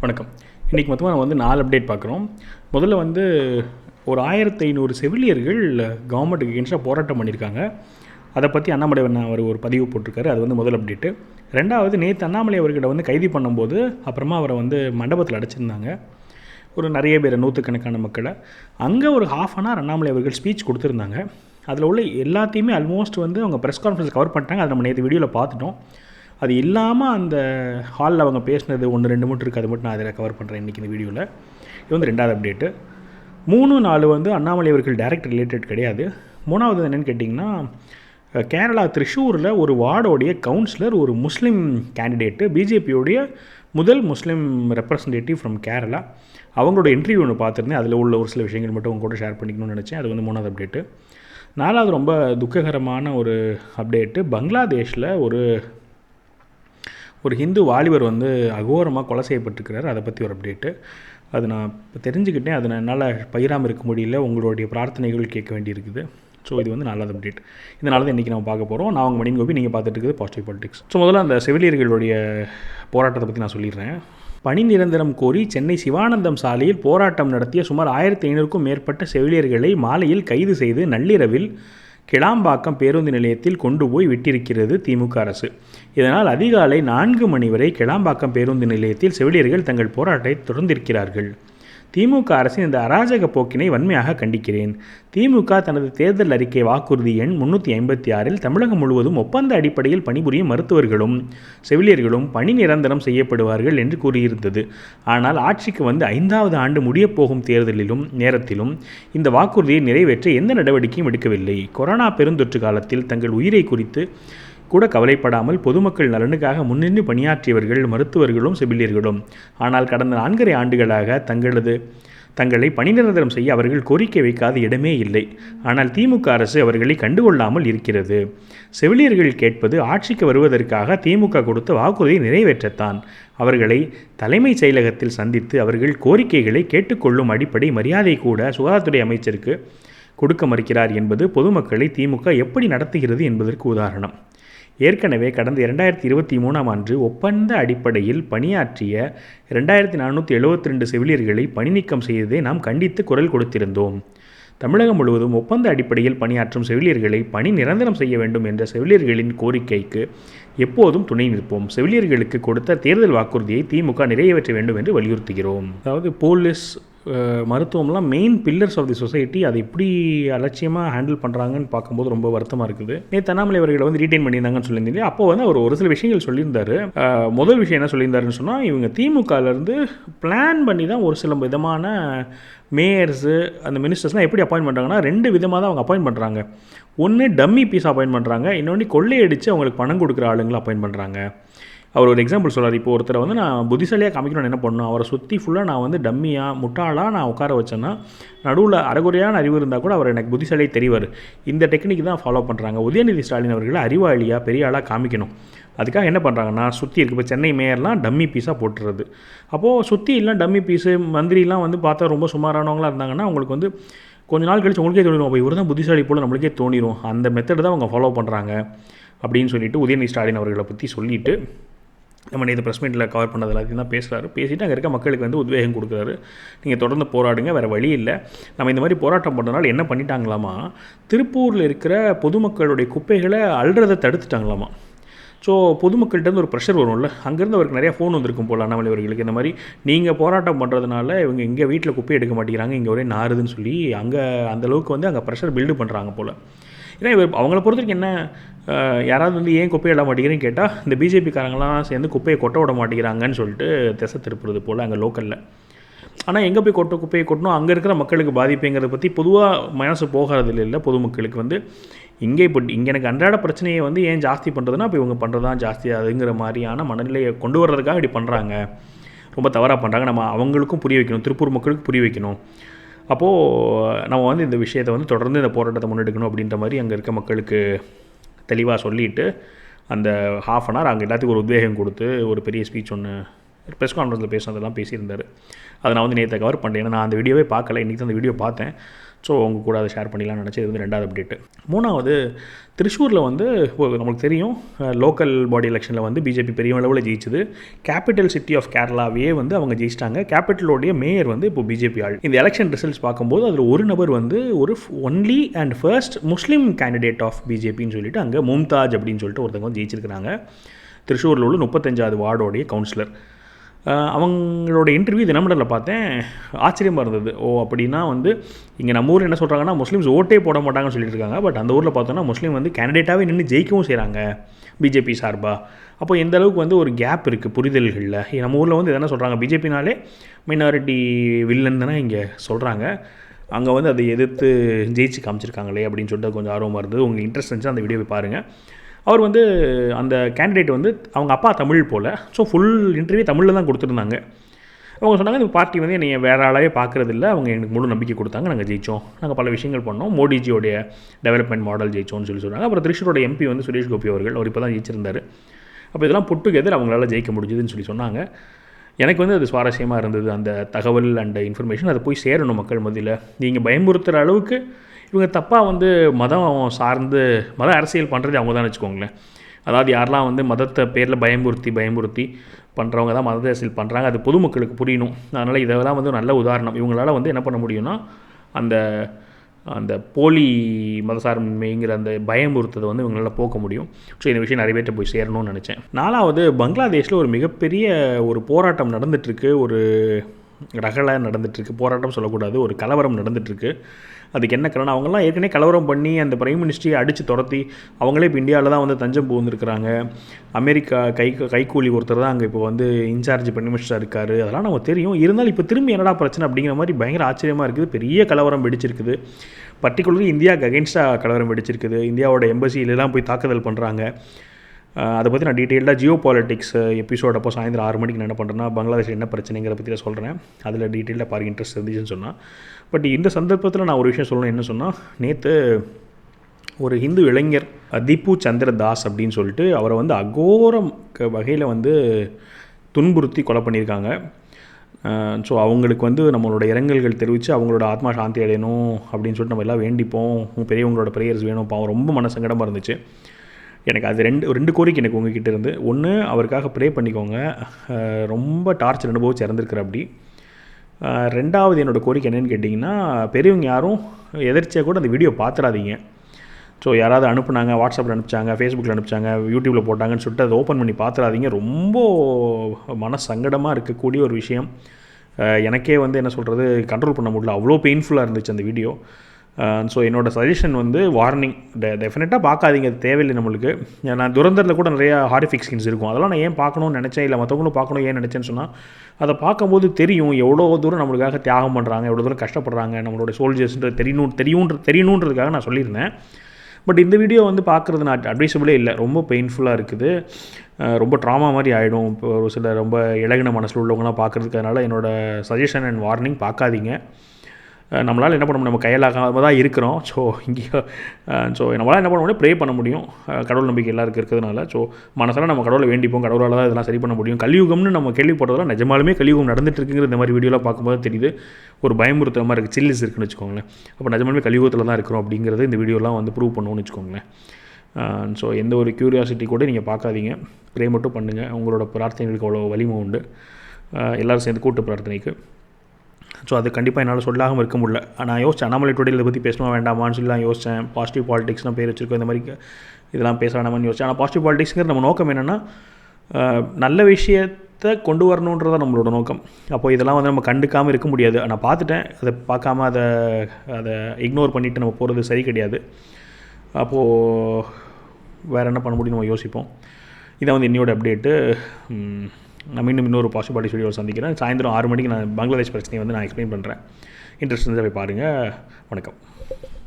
வணக்கம். இன்றைக்கி மொத்தமாக நம்ம வந்து நாலு அப்டேட் பார்க்குறோம். முதல்ல வந்து ஒரு ஆயிரத்தி ஐநூறு செவிலியர்கள் கவர்மெண்ட்டுக்கு எகென்ஸ்டாக போராட்டம் பண்ணியிருக்காங்க. அதை பற்றி அண்ணாமலை அவர் ஒரு பதிவு போட்டிருக்காரு. அது வந்து முதல் அப்டேட்டு ரெண்டாவது நேற்று அண்ணாமலை அவர்கிட்ட வந்து கைது பண்ணும்போது அப்புறமா அவரை வந்து மண்டபத்தில் அடைச்சிருந்தாங்க. ஒரு நிறைய பேர் நூற்றுக்கணக்கான மக்களை. அங்கே ஒரு ஹாஃப் அன் ஹவர் அண்ணாமலை அவர்கள் ஸ்பீச் கொடுத்துருந்தாங்க. அதில் உள்ள எல்லாத்தையுமே ஆல்மோஸ்ட் வந்து அவங்க ப்ரெஸ் கான்ஃபரன்ஸ் கவர் பண்ணிட்டாங்க. அதை நம்ம நேற்று வீடியோவில் பார்த்துட்டோம். அது இல்லாமல் அந்த ஹாலில் அவங்க பேசினது ஒன்று ரெண்டு மட்டும் இருக்குது அது மட்டும் நான் அதில் கவர் பண்ணுறேன் இன்றைக்கி இந்த வீடியோவில் இது வந்து ரெண்டாவது அப்டேட்டு மூணு நாலு வந்து அண்ணாமலை அவர்கள் டைரக்ட் ரிலேட்டட் கிடையாது. மூணாவது என்னென்னு கேட்டிங்கன்னா கேரளா திரிஷூரில் ஒரு வார்டோடைய கவுன்சிலர் ஒரு முஸ்லீம் கேண்டிடேட்டு பிஜேபியோடைய முதல் முஸ்லீம் ரெப்ரசன்டேட்டிவ் ஃப்ரம் கேரளா. அவங்களோட இன்டர்வியூ ஒன்று பார்த்துருந்தேன். அதில் உள்ள ஒரு சில விஷயங்கள் மட்டும் உங்க கூட ஷேர் பண்ணிக்கணும்னு நினச்சேன். அது வந்து மூணாவது அப்டேட்டு நாலாவது ரொம்ப துக்ககரமான ஒரு அப்டேட்டு பங்களாதேஷில் ஒரு ஒரு ஹிந்து வாலிபர் வந்து அகோரமாக கொலை செய்யப்பட்டிருக்கிறார். அதை பற்றி ஒரு அப்டேட்டு அது நான் இப்போ தெரிஞ்சுக்கிட்டேன். அது நான் என்னால் பகிராமல் இருக்க முடியல. உங்களுடைய பிரார்த்தனைகள் கேட்க வேண்டியிருக்குது. ஸோ இது வந்து நல்லது அப்டேட் இதனால தான் இன்றைக்கி நம்ம பார்க்க போகிறோம் நான் உங்கள் மணின் கோபி. நீங்கள் பார்த்துட்டு இருக்குது பாசிட்டிவ் பாலிடிக்ஸ் ஸோ முதல்ல அந்த செவிலியர்களுடைய போராட்டத்தை பற்றி நான் சொல்லிடுறேன். பணி நிரந்தரம் கோரி சென்னை சிவானந்தம் சாலையில் போராட்டம் நடத்திய சுமார் ஆயிரத்தி ஐநூறுக்கும் மேற்பட்ட செவிலியர்களை மாலையில் கைது செய்து நள்ளிரவில் கிளாம்பாக்கம் பேருந்து நிலையத்தில் கொண்டு போய் விட்டிருக்கிறது திமுக அரசு. இதனால் அதிகாலை நான்கு மணி வரை கிளாம்பாக்கம் பேருந்து நிலையத்தில் செவிலியர்கள் தங்கள் போராட்டத்தை தொடர்ந்திருக்கிறார்கள். திமுக அரசின் இந்த அராஜக போக்கினை வன்மையாக கண்டிக்கிறேன். திமுக தனது தேர்தல் அறிக்கை வாக்குறுதி எண் முன்னூற்றி ஐம்பத்தி ஆறில் தமிழகம் முழுவதும் ஒப்பந்த அடிப்படையில் பணிபுரியும் மருத்துவர்களும் செவிலியர்களும் பணி நிரந்தரம் செய்யப்படுவார்கள் என்று கூறியிருந்தது. ஆனால் ஆட்சிக்கு வந்து ஐந்தாவது ஆண்டு முடியப் போகும் தேர்தலிலும் நேரத்திலும் இந்த வாக்குறுதியை நிறைவேற்ற எந்த நடவடிக்கையும் எடுக்கவில்லை. கொரோனா பெருந்தொற்று காலத்தில் தங்கள் உயிரை குறித்து கூட கவலைப்படாமல் பொதுமக்கள் நலனுக்காக முன்னின்று பணியாற்றியவர்கள் மருத்துவர்களும் செவிலியர்களும். ஆனால் கடந்த நான்கரை ஆண்டுகளாக தங்களது தங்களை பணி நிரந்தரம் செய்ய அவர்கள் கோரிக்கை வைக்காத இடமே இல்லை. ஆனால் திமுக அரசு அவர்களை கண்டுகொள்ளாமல் இருக்கிறது. செவிலியர்கள் கேட்பது ஆட்சிக்கு வருவதற்காக திமுக கொடுத்த வாக்குறுதியை நிறைவேற்றத்தான். அவர்களை தலைமைச் செயலகத்தில் சந்தித்து அவர்கள் கோரிக்கைகளை கேட்டுக்கொள்ளும் அடிப்படை மரியாதை கூட சுகாதாரத்துறை அமைச்சருக்கு கொடுக்க மறுக்கிறார் என்பது பொதுமக்களை திமுக எப்படி நடத்துகிறது என்பதற்கு உதாரணம். ஏற்கனவே கடந்த இரண்டாயிரத்தி இருபத்தி மூணாம் ஆண்டு ஒப்பந்த அடிப்படையில் பணியாற்றிய இரண்டாயிரத்தி நானூற்றி எழுபத்தி ரெண்டு செவிலியர்களை பணி நீக்கம் செய்ததை நாம் கண்டித்து குரல் கொடுத்திருந்தோம். தமிழகம் முழுவதும் ஒப்பந்த அடிப்படையில் பணியாற்றும் செவிலியர்களை பணி நிரந்தரம் செய்ய வேண்டும் என்ற செவிலியர்களின் கோரிக்கைக்கு எப்போதும் துணை நிற்போம். செவிலியர்களுக்கு கொடுத்த தேர்தல் வாக்குறுதியை திமுக நிறைவேற்ற வேண்டும் என்று வலியுறுத்துகிறோம். அதாவது police மருத்துவம்லாம் main pillars of the society அதை எப்படி அலட்சியமாக ஹேண்டில் பண்ணுறாங்கன்னு பார்க்கும்போது ரொம்ப வருத்தமாக இருக்குது. நேற்று அண்ணாமலை அவர்களை வந்து ரீட்டைன் பண்ணியிருந்தாங்கன்னு சொல்லியிருந்தீங்க அப்போ வந்து அவர் ஒரு சில விஷயங்கள் சொல்லியிருந்தாரு. முதல் விஷயம் என்ன சொல்லியிருந்தாருன்னு சொன்னால் இவங்க திமுகலேருந்து பிளான் பண்ணி தான் ஒரு சில விதமான மேயர்ஸு அந்த மினிஸ்டர்ஸ்லாம் எப்படி அப்பாயின்ட் பண்ணுறாங்கன்னா ரெண்டு விதமாக தான் அவங்க அப்பாயின்ட் பண்ணுறாங்க ஒன்று டம்மி பீஸ் அப்பாயின்ட் பண்ணுறாங்க இன்னொன்று கொள்ளையடிச்சு அவங்களுக்கு பணம் கொடுக்குற ஆளுங்களை அப்பாயின்ட் பண்ணுறாங்க அவர் ஒரு எக்ஸாம்பிள் சொல்கிறார் இப்போ ஒருத்தரை வந்து நான் புத்திசாலியாக காமிக்கணும்னு என்ன பண்ணணும்? அவரை சுற்றி ஃபுல்லாக நான் வந்து டம்மியாக முட்டாளாக நான் உட்கார வச்சேன்னா நடுவில் அறகுறையான அறிவு இருந்தால் கூட அவர் எனக்கு புத்திசாலியாக தெரிவார். இந்த டெக்னிக் தான் ஃபாலோ பண்ணுறாங்க உதயநிதி ஸ்டாலின் அவர்களை அறிவாளியாக பெரிய ஆளாக காமிக்கணும். அதுக்காக என்ன பண்ணுறாங்கன்னா சுற்றி இருக்குது இப்போ சென்னை மேயர்லாம் டம்மி பீஸாக போட்டுறது. அப்போது சுற்றி எல்லாம் டம்மி பீஸு மந்திரிலாம் வந்து பார்த்தா ரொம்ப சுமாரானவங்களாக இருந்தாங்கன்னா அவங்களுக்கு வந்து கொஞ்ச நாள் கழிச்சு உங்களுக்கே தோணிடும் அப்போ இவர் தான் புத்திசாலி போல் நம்மளுக்கே தோணிடும் அந்த மெத்தட் தான் அவங்க ஃபாலோ பண்ணுறாங்க அப்படின்னு சொல்லிட்டு உதயநிதி ஸ்டாலின் அவர்களை பற்றி சொல்லிவிட்டு நம்ம நேற்று ப்ரெஸ் மீட்டில் கவர் பண்ணது எல்லாத்தையும் தான் பேசுகிறாரு பேசிட்டு அங்கே இருக்க மக்களுக்கு வந்து உத்வேகம் கொடுக்குறாரு. நீங்கள் தொடர்ந்து போராடுங்க வேறு வழி இல்லை. நம்ம இந்த மாதிரி போராட்டம் பண்ணுறதுனால என்ன பண்ணிட்டாங்களாமா? திருப்பூரில் இருக்கிற பொதுமக்களுடைய குப்பைகளை அல்றதை தடுத்துட்டாங்களாமா? ஸோ பொதுமக்கள்கிட்ட ஒரு ப்ரெஷர் வரும்ல. அங்கேருந்து அவருக்கு நிறையா ஃபோன் வந்திருக்கும் போல் அண்ணாமலை அவர்களுக்கு. இந்த மாதிரி நீங்கள் போராட்டம் பண்ணுறதுனால இவங்க இங்கே வீட்டில் குப்பை எடுக்க மாட்டேங்கிறாங்க இங்கே ஒரே நாறுதுன்னு சொல்லி அங்கே அந்த அளவுக்கு வந்து அங்கே ப்ரெஷர் பில்டு பண்ணுறாங்க போல். ஏன்னா இவர் அவங்கள பொறுத்த வரைக்கும் என்ன யாராவது வந்து ஏன் குப்பையை இட மாட்டேங்கிறேன்னு கேட்டால் இந்த பிஜேபிக்காரங்களாம் சேர்ந்து குப்பையை கொட்ட விட மாட்டேங்கிறாங்கன்னு சொல்லிட்டு திசை திருப்புறது போல் அங்கே லோக்கலில் ஆனால் எங்கே போய் கொட்ட குப்பையை கொட்டணும் அங்கே இருக்கிற மக்களுக்கு பாதிப்புங்கிறத பற்றி பொதுவாக மனசு போகிறது இல்லை? பொதுமக்களுக்கு வந்து இங்கே இப்போ இங்கே எனக்கு அன்றாட பிரச்சனையை வந்து ஏன் ஜாஸ்தி பண்ணுறதுன்னா இப்போ இவங்க பண்ணுறது தான் ஜாஸ்தி அதுங்கிற மாதிரியான மனநிலையை கொண்டு வர்றதுக்காக இப்படி பண்ணுறாங்க ரொம்ப தவறாக பண்ணுறாங்க நம்ம அவங்களுக்கும் புரிய வைக்கணும். திருப்பூர் மக்களுக்கு புரிய வைக்கணும். அப்போது நம்ம வந்து இந்த விஷயத்தை வந்து தொடர்ந்து இந்த போராட்டத்தை முன்னெடுக்கணும் அப்படின்ற மாதிரி அங்கே இருக்க மக்களுக்கு தெளிவாக சொல்லிட்டு அந்த ஹாஃப் அன் ஹவர் அங்கே எல்லாத்துக்கும் ஒரு உத்வேகம் கொடுத்து ஒரு பெரிய ஸ்பீச் ஒன்று ப்ரெஸ் கான்ஃபரன்ஸில் பேசினதெல்லாம் பேசியிருந்தார். அதை நான் வந்து நேற்று கவர் பண்ணிட்டேன். ஏன்னா நான் அந்த வீடியோவே பார்க்கல. இன்றைக்கி தான் அந்த வீடியோ பார்த்தேன். ஸோ அவங்க கூட அதை ஷேர் பண்ணிக்கலாம்னு நினச்சி இது வந்து ரெண்டாவது அப்டேட்டு மூணாவது திருச்சூரில் வந்து நம்மளுக்கு தெரியும் லோக்கல் பாடி எலெக்ஷனில் வந்து பிஜேபி பெரிய அளவில் ஜெயிச்சது. கேபிட்டல் சிட்டி ஆஃப் கேரளாவே வந்து அவங்க ஜெயிச்சிட்டாங்க. கேபிட்டலோடைய மேயர் வந்து இப்போ பிஜேபி ஆள். இந்த எலெக்ஷன் ரிசல்ட்ஸ் பார்க்கும்போது அதில் ஒரு நபர் வந்து ஒரு only and first Muslim candidate of பிஜேபின்னு சொல்லிட்டு அங்கே மும்தாஜ் அப்படின்னு சொல்லிட்டு ஒருத்தவங்க வந்து ஜெயிச்சிருக்கிறாங்க. திருச்சூரில் உள்ள முப்பத்தஞ்சாவது வார்டோடைய கவுன்சிலர் அவங்களோட இன்டர்வியூ தினமலரில் பார்த்தேன் ஆச்சரியமாக இருந்தது. ஓ அப்படின்னா வந்து இங்கே நம்ம ஊரில் என்ன சொல்கிறாங்கன்னா முஸ்லீம்ஸ் ஓட்டே போட மாட்டாங்கன்னு சொல்லிட்டு இருக்காங்க. பட் அந்த ஊரில் பார்த்தோன்னா முஸ்லீம் வந்து கேண்டிடேட்டாகவே நின்று ஜெயிக்கவும் செய்கிறாங்க பிஜேபி சார்பாக அப்போ எந்த அளவுக்கு வந்து ஒரு கேப் இருக்குது புரிதல்களில். நம்ம ஊரில் வந்து என்ன சொல்கிறாங்க பிஜேபினாலே மைனாரிட்டி வில்லன் தானே இங்கே சொல்கிறாங்க அங்கே வந்து அதை எதிர்த்து ஜெயிச்சு காமிச்சிருக்காங்களே அப்படின்னு சொல்லிட்டு கொஞ்சம் ஆர்வமாக இருந்தது. உங்களுக்கு இன்ட்ரெஸ்ட் இருந்துச்சு அந்த வீடியோவை பாருங்கள் அவர் வந்து அந்த கேண்டிடேட் வந்து அவங்க அப்பா தமிழ் போல். ஸோ ஃபுல் இன்டர்வியூ தமிழில் தான் கொடுத்துருந்தாங்க. அவங்க சொன்னாங்க இந்த பார்ட்டி வந்து என்னை வேறு ஆளாவே பார்க்குறதில்ல. அவங்க எனக்கு முழு நம்பிக்கை கொடுத்தாங்க. நாங்கள் ஜெயித்தோம் நாங்கள் பல விஷயங்கள் பண்ணோம். மோடிஜியோடைய டெவலப்மெண்ட் மாடல் ஜெயிச்சோம்னு சொல்லி சொன்னாங்க. அப்புறம் திருஷூரோட எம்பி வந்து சுரேஷ் கோபி அவர்கள். அவர் இப்போ தான் ஜெயிச்சிருந்தார். அப்போ இதெல்லாம் புட்டுகெதர் அவங்களால ஜெயிக்க முடிஞ்சுதுன்னு சொல்லி சொன்னாங்க. எனக்கு வந்து அது சுவாரஸ்யமாக இருந்தது. அந்த தகவல் அண்ட் இன்ஃபர்மேஷன் அதை போய் சேரணும் மக்கள் மத்தியில். நீங்கள் பயமுறுத்துகிற அளவுக்கு இவங்க தப்பாக வந்து மதம் சார்ந்து மத அரசியல் பண்ணுறது அவங்க தான் வச்சுக்கோங்களேன். அதாவது யாரெல்லாம் வந்து மதத்தை பேரில் பயமுறுத்தி பயமுறுத்தி பண்ணுறவங்க தான் மத அரசியல் பண்ணுறாங்க அது பொதுமக்களுக்கு புரியணும். அதனால் இதெல்லாம் வந்து நல்ல உதாரணம். இவங்களால் வந்து என்ன பண்ண முடியும்னா அந்த அந்த போலி மதசார்மைங்கிற அந்த பயமுறுத்ததை வந்து இவங்களால் போக்க முடியும். ஸோ இந்த விஷயம் நிறைய பேர்ட்ட போய் சேரணும்னு நினச்சேன். நாலாவது பங்களாதேஷில் ஒரு மிகப்பெரிய ஒரு போராட்டம் நடந்துகிட்ருக்கு ஒரு ரகலை நடந்துகிட்ருக்கு போராட்டம் சொல்லக்கூடாது ஒரு கலவரம் நடந்துகிட்ருக்கு அதுக்கு என்ன காரணம்? அவங்களாம் ஏற்கனவே கலவரம் பண்ணி அந்த பிரைம் மினிஸ்ட்ரியை அடித்து துரத்தி அவங்களே இப்போ இந்தியாவில் தான் வந்து தஞ்சம் புகுந்துருக்குறாங்க. அமெரிக்கா கை கைக்கூலி ஒருத்தர் தான் அங்கே இப்போ வந்து இன்சார்ஜ் பிரைம் மினிஸ்டராக இருக்கார். அதெல்லாம் நமக்கு தெரியும். இருந்தாலும் இப்போ திரும்பி என்னடா பிரச்சனை அப்படிங்கிற மாதிரி பயங்கர ஆச்சரியமாக இருக்குது. பெரிய கலவரம் வெடிச்சிருக்குது. பர்டிகுலர்லி இந்தியாவுக்கு அகேன்ஸ்டாக கலவரம் வெடிச்சிருக்குது. இந்தியாவோட எம்பசியிலலாம் போய் தாக்குதல் பண்ணுறாங்க அதை பற்றி நான் டீட்டெயில்டாக ஜியோ பாலிட்டிக்ஸ் எபிசோட் அப்போ சாயந்தரம் ஆறு மணிக்கு நான் என்ன பண்ணுறேன்னா பங்களாதேஷ் என்ன பிரச்சனைங்கிற பற்றி நான் சொல்கிறேன் அதில் டீட்டெயிலாக பாருங்க இன்ட்ரெஸ்ட் இருந்துச்சுன்னு சொன்னால் பட் இந்த சந்தர்ப்பத்தில் நான் ஒரு விஷயம் சொல்லணும் என்ன சொன்னால் நேற்று ஒரு ஹிந்து இளைஞர் தீபு சந்திர தாஸ் அப்படின்னு சொல்லிட்டு அவரை வந்து அகோரம் வகையில் வந்து துன்புறுத்தி கொலை பண்ணியிருக்காங்க. ஸோ அவங்களுக்கு வந்து நம்மளோட இரங்கல்கள் தெரிவித்து அவங்களோட ஆத்மா சாந்தி அடையணும் அப்படின்னு சொல்லிட்டு நம்ம எல்லாம் வேண்டிப்போம். பெரியவங்களோட ப்ரேயர்ஸ் வேணும். பாவம் ரொம்ப மனசங்கடமாக இருந்துச்சு. எனக்கு அது ரெண்டு ரெண்டு கோரிக்கை எனக்கு உங்ககிட்ட இருந்து. ஒன்று அவருக்காக ப்ரே பண்ணிக்கோங்க. ரொம்ப டார்ச்சர் அனுபவிச்சு இறந்துருக்குற அப்படி. ரெண்டாவது என்னோடய கோரிக்கை என்னென்னு கேட்டிங்கன்னா பெரியவங்க யாரும் எதிர்ச்சியாக கூட அந்த வீடியோ பார்த்துடாதீங்க ஸோ யாராவது அனுப்புனாங்க வாட்ஸ்அப்பில் அனுப்பிச்சாங்க ஃபேஸ்புக்கில் அனுப்பிச்சாங்க யூடியூப்பில் போட்டாங்கன்னு சொல்லிட்டு அதை ஓப்பன் பண்ணி பார்த்துடாதீங்க ரொம்ப மன சங்கடமாக இருக்கக்கூடிய ஒரு விஷயம். எனக்கே வந்து என்ன சொல்கிறது கண்ட்ரோல் பண்ண முடியல. அவ்வளோ பெயின்ஃபுல்லாக இருந்துச்சு அந்த வீடியோ ஸோ என்னோடய சஜஷன் வந்து வார்னிங் டெ டெஃபினட்டாக பார்க்காதீங்க அது தேவையில்லை நம்மளுக்கு. நான் துரந்தரில் கூட நிறையா ஹாரிஃபிக் ஸ்கின்ஸ் இருக்கும். அதெல்லாம் நான் ஏன் பார்க்கணும்னு நினச்சேன் இல்லை. மற்றவங்களும் பார்க்கணும் ஏன் நினச்சேன்னு சொன்னால் அதை பார்க்கும்போது தெரியும் எவ்வளோ தூரம் நம்மளுக்காக தியாகம் பண்ணுறாங்க எவ்வளோ தூரம் கஷ்டப்படுறாங்க நம்மளோட சோல்ஜர்ஸ்ன்ற தெரியணும் தெரியுன்ற தெரியணுன்றதுக்காக நான் சொல்லியிருந்தேன். பட் இந்த வீடியோ வந்து பார்க்குறது நான் அட்வைசபிளே இல்லை. ரொம்ப பெயின்ஃபுல்லாக இருக்குது. ரொம்ப ட்ராமா மாதிரி ஆகிடும் இப்போ ஒரு சில ரொம்ப இலகின மனசில் உள்ளவங்களாம் பார்க்குறதுக்கு. அதனால் என்னோடய சஜஷன் அண்ட் வார்னிங் பார்க்காதீங்க. நம்மளால் என்ன பண்ண முடியும்? நம்ம கையிலாகாம தான் இருக்கிறோம் ஸோ இங்கேயோ ஸோ நம்மளால் என்ன பண்ண முடியும்? ப்ரே பண்ண முடியும். கடவுள் நம்பிக்கை எல்லாருக்கும் இருக்கிறதுனால. ஸோ மனசால நம்ம கடவுளை வேண்டிப்போம். கடவுளால் தான் இதெல்லாம் சரி பண்ண முடியும். கலியுகம்னு நம்ம கேள்விப்படுறதெல்லாம் நிஜமாலுமே கலியுகம் நடந்துட்டு இருக்குங்கிற இந்த மாதிரி வீடியோலாம் பார்க்கும்போது தெரியுது. ஒரு பயமுறுத்துற மாதிரி இருக்குது சில்லிஸ் இருக்குன்னு வச்சுக்கோங்களேன். அப்போ நிஜமாலுமே கலியுகத்தில் தான் இருக்கிறோம் அப்படிங்கிறது இந்த வீடியோலாம் வந்து ப்ரூவ் பண்ணுவோம்னு வச்சுக்கோங்களேன். ஸோ எந்த ஒரு க்யூரியாசிட்டி கூட நீங்கள் பார்க்காதீங்க. ப்ரே மட்டும் பண்ணுங்கள் உங்களோட பிரார்த்தனைகளுக்கு அவ்வளோ வலிமை உண்டு. எல்லோரும் சேர்ந்து கூட்டு பிரார்த்தனைக்கு. ஸோ அது கண்டிப்பாக என்னால் சொல்லாமல் இருக்க முடியல. நான் யோசித்தேன் அண்ணாமலை டுடேல இதை பற்றி பேசணுமா வேண்டாமான்னு சொல்லி நான் யோசித்தேன் பாசிட்டிவ் பாலிடிக்ஸ்லாம் பேர் வச்சிருக்கோம் இந்த மாதிரி இதெல்லாம் பேச வேண்டாமான்னு யோசிச்சேன். ஆனால் பாசிட்டிவ் பாலிடிக்ஸுங்கிற நம்ம நோக்கம் என்னென்னா நல்ல விஷயத்தை கொண்டு வரணுன்றதான் நம்மளோட நோக்கம். அப்போ இதெல்லாம் வந்து நம்ம கண்டுக்காமல் இருக்க முடியாது. நான் பார்த்துட்டேன் அதை பார்க்காம அதை அதை இக்னோர் பண்ணிவிட்டு நம்ம போகிறது சரி கிடையாது. அப்போது வேறு என்ன பண்ண முடியும் நம்ம யோசிப்போம். இதான் வந்து என்னோட அப்டேட்டு நான் மீண்டும் இன்னொரு பாசிபாலிட்டி ஸ்டுடியோ சந்திக்கிறேன். சாயந்தரம் ஆறு மணிக்கு நான் பங்களாதேஷ் பிரச்சனையை வந்து நான் எக்ஸ்பிளைன் பண்ணுறேன் இன்ட்ரெஸ்ட் இருந்தால் போய் பாருங்கள் வணக்கம்.